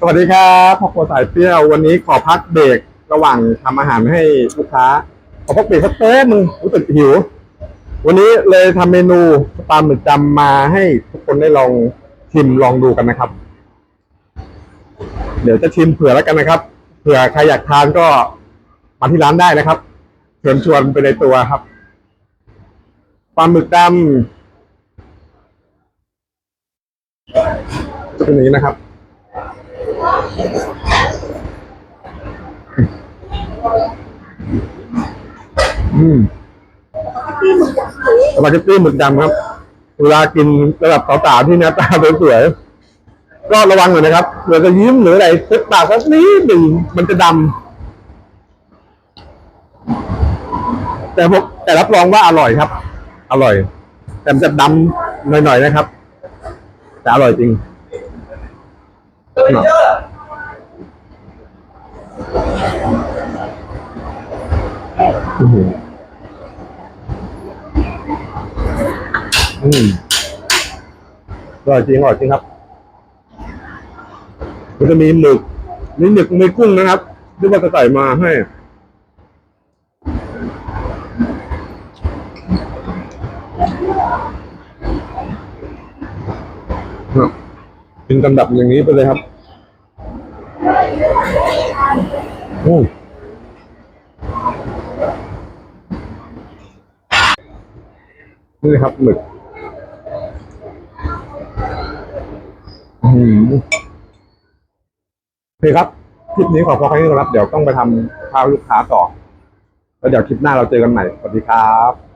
สวัสดีครับพ่อครัวสายเปรี้ยววันนี้ขอพักเบรกระหว่างทำอาหารให้ลูกค้า ขอพักเบรกสักแป๊บนึงรู้สึกหิว วันนี้เลยทำเมนูปลาหมึกจำมาให้ทุกคนได้ลองชิมลองดูกันนะครับ เดี๋ยวจะชิมเผื่อแล้วกันนะครับ เผื่อใครอยากทานก็มาที่ร้านได้นะครับเชิญชวนไปในตัวครับปลาหมึกดำจะเป็นอย่างนี้นะครับ อืมสปาเกตตี้หมึกดำครับ เวลากินระดับสาวๆที่หน้าตาสวยๆก็ระวังหน่อยนะครับเผื่อจะยิ้มหรืออะไรเซ็ตปากสักนิดหนึ่งมันจะดำแต่ผมแต่รับรองว่าอร่อยครับ อร่อย แต่มันจะดำหน่อยๆนะครับแต่อร่อยจริง อื้อหืออืมอร่อยจริงอร่อยจริงครับมันจะมีหมึกมีหมึกมีกุ้งนะครับที่ว่าจะใส่มาให้ครับกินกับบอย่างนี้ไปเลยครับ โอ้ นี่ครับหมึกอืมโอเคครับ คลิปนี้ขอพอแค่นี้ก่อนครับ เดี๋ยวต้องไปทำข้าวลูกค้าต่อ แล้วเดี๋ยวคลิปหน้าเราเจอกันใหม่ สวัสดีครับ